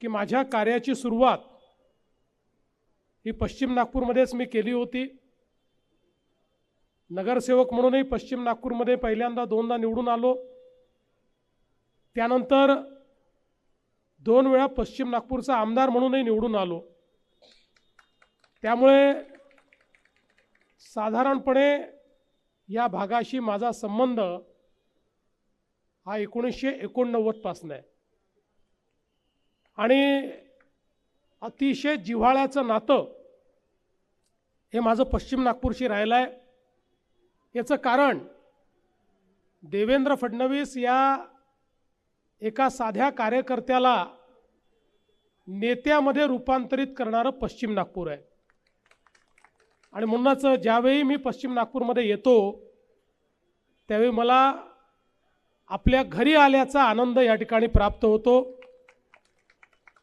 की माझ्या कार्याची सुरुवात ही पश्चिम नागपूरमध्येच मी केली होती. नगरसेवक म्हणूनही पश्चिम नागपूरमध्ये पहिल्यांदा दोनदा निवडून आलो. त्यानंतर दोन वेळा पश्चिम नागपूरचा आमदार म्हणूनही निवडून आलो. त्यामुळे साधारणपणे या भागाशी माझा संबंध हा एकोणीसशे एकोणनव्वदपासून आहे. आणि अतिशय जिव्हाळ्याचं नातं हे माझं पश्चिम नागपूरशी राहिलं आहे. याचं कारण देवेंद्र फडणवीस या एका साध्या कार्यकर्त्याला नेत्यामध्ये रूपांतरित करणारं पश्चिम नागपूर आहे. आणि म्हणूनच ज्यावेळी मी पश्चिम नागपूरमध्ये येतो त्यावेळी मला आपल्या घरी आल्याचा आनंद या ठिकाणी प्राप्त होतो.